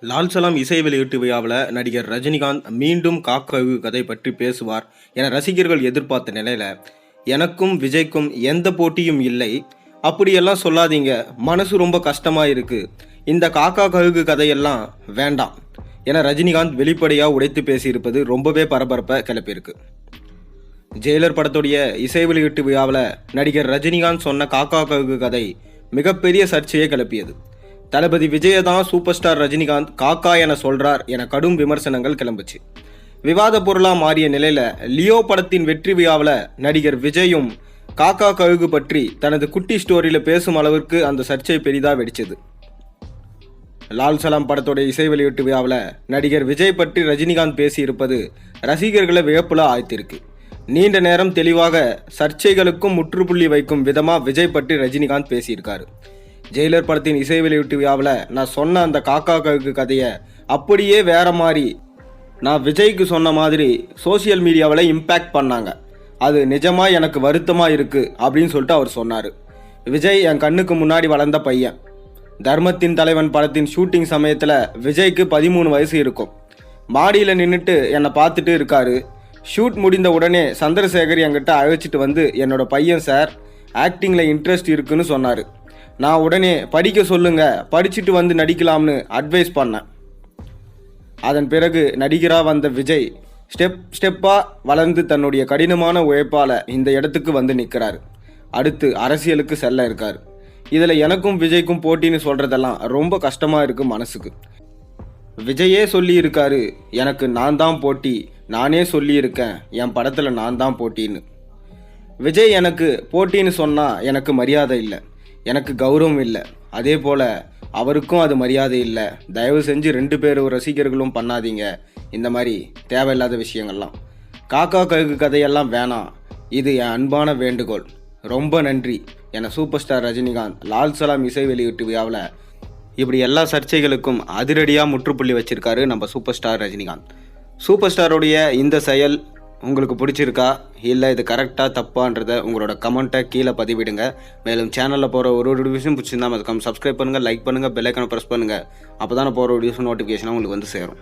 லால் சலாம் இசை வெளியீட்டு விழாவில் நடிகர் ரஜினிகாந்த் மீண்டும் காக்கவு கதை பற்றி பேசுவார் என ரசிகர்கள் எதிர்பார்த்த நிலையில் எனக்கும் விஜய்க்கும் எந்த போட்டியும் இல்லை. அப்படியெல்லாம் சொல்லாதீங்க. மனசு ரொம்ப கஷ்டமாக இருக்குது இந்த காக்கா கழுகு கதையெல்லாம் வேண்டாம் என ரஜினிகாந்த் வெளிப்படையாக உடைத்து பேசியிருப்பது ரொம்பவே பரபரப்பை கிளப்பியிருக்கு. ஜெயிலர் படத்துடைய இசை வெளியீட்டு விழாவில் நடிகர் ரஜினிகாந்த் சொன்ன காக்கா கழுகு கதை மிகப்பெரிய சர்ச்சையை கிளப்பியது. தளபதி விஜய தான் சூப்பர் ஸ்டார் ரஜினிகாந்த் காக்கா என சொல்றார் என கடும் விமர்சனங்கள் கிளம்புச்சு. விவாத பொருளாக மாறிய நிலையில லியோ படத்தின் வெற்றி விழாவில் நடிகர் விஜயும் காக்கா கழுகு பற்றி தனது குட்டி ஸ்டோரியில் பேசும் அளவிற்கு அந்த சர்ச்சை பெரிதா வெடிச்சது. லால் சலாம் படத்தோட இசை வெளியீட்டு விழாவில் நடிகர் விஜய் பற்றி ரஜினிகாந்த் பேசியிருப்பது ரசிகர்களை வியப்புல ஆய்த்திருக்கு நீண்ட நேரம் தெளிவாக சர்ச்சைகளுக்கும் முற்றுப்புள்ளி வைக்கும் விதமாக விஜய் பற்றி ரஜினிகாந்த் பேசியிருக்காரு. ஜெயிலர் படத்தின் இசை வெளியீட்டு விழாவில் நான் சொன்ன அந்த காக்கா கவுக்கு கதையை அப்படியே வேற மாதிரி நான் விஜய்க்கு சொன்ன மாதிரி சோஷியல் மீடியாவில் இம்பேக்ட் பண்ணாங்க. அது நிஜமாக எனக்கு வருத்தமாக இருக்குது அப்படின்னு சொல்லிட்டு அவர் சொன்னார். விஜய் என் கண்ணுக்கு முன்னாடி வளர்ந்த பையன். தர்மத்தின் தலைவன் படத்தின் ஷூட்டிங் சமயத்தில் விஜய்க்கு பதிமூணு வயசு இருக்கும். மாடியில் நின்றுட்டு என்னை பார்த்துட்டு இருக்காரு. ஷூட் முடிந்த உடனே சந்திரசேகர் என்கிட்ட அழைச்சிட்டு வந்து என்னோட பையன் சார் ஆக்டிங்கில் இன்ட்ரெஸ்ட் இருக்குன்னு சொன்னார். நான் உடனே படிக்க சொல்லுங்க படிச்சுட்டு வந்து நடிக்கலாம்னு அட்வைஸ் பண்ணேன். அதன் பிறகு நடிகராக வந்த விஜய் ஸ்டெப் ஸ்டெப்பாக வளர்ந்து தன்னுடைய கடினமான உழைப்பால் இந்த இடத்துக்கு வந்து நிற்கிறாரு. அடுத்து அரசியலுக்கு செல்ல இருக்கார். இதில் எனக்கும் விஜய்க்கும் போட்டின்னு சொல்கிறதெல்லாம் ரொம்ப கஷ்டமாக இருக்குது மனசுக்கு. விஜயே சொல்லியிருக்காரு எனக்கு நான் தான் போட்டி நானே சொல்லியிருக்கேன் என் படத்தில் நான் தான் போட்டின்னு. விஜய் எனக்கு போட்டின்னு சொன்னால் எனக்கு மரியாதை இல்லை. எனக்கு கௌரவம் இல்லை. அதே போல் அவருக்கும் அது மரியாதை இல்லை. தயவு செஞ்சு ரெண்டு பேர் ரசிகர்களும் பண்ணாதீங்க. இந்த மாதிரி தேவையில்லாத விஷயங்கள்லாம். காக்கா கழுகு கதையெல்லாம் வேணாம். இது என் அன்பான வேண்டுகோள். ரொம்ப நன்றி. என சூப்பர் ஸ்டார் ரஜினிகாந்த் லால் சலாம் இசை வெளியீட்டு விழாவில் இப்படி எல்லா சர்ச்சைகளுக்கும் அதிரடியாக முற்றுப்புள்ளி வச்சிருக்காரு நம்ம சூப்பர் ஸ்டார் ரஜினிகாந்த். சூப்பர் ஸ்டாருடைய இந்த செயல் உங்களுக்கு பிடிச்சிருக்கா? இல்லை இது கரெக்டாக தப்பான்றத உங்களோட கமெண்ட்டை கீழே பதிவிடுங்க. மேலும் சேனலில் போகிற ஒரு ஒரு விஷயம் பிடிச்சிருந்தா மறக்காம சப்ஸ்கிரைப் பண்ணுங்கள் லைக் பண்ணுங்கள் பெல்லைக்கனை ப்ரெஸ் பண்ணுங்கள் அப்போ தான் போகிற ஒரு வீடியோஸ் நோட்டிஃபிகேஷனாக உங்களுக்கு வந்து சேரும்.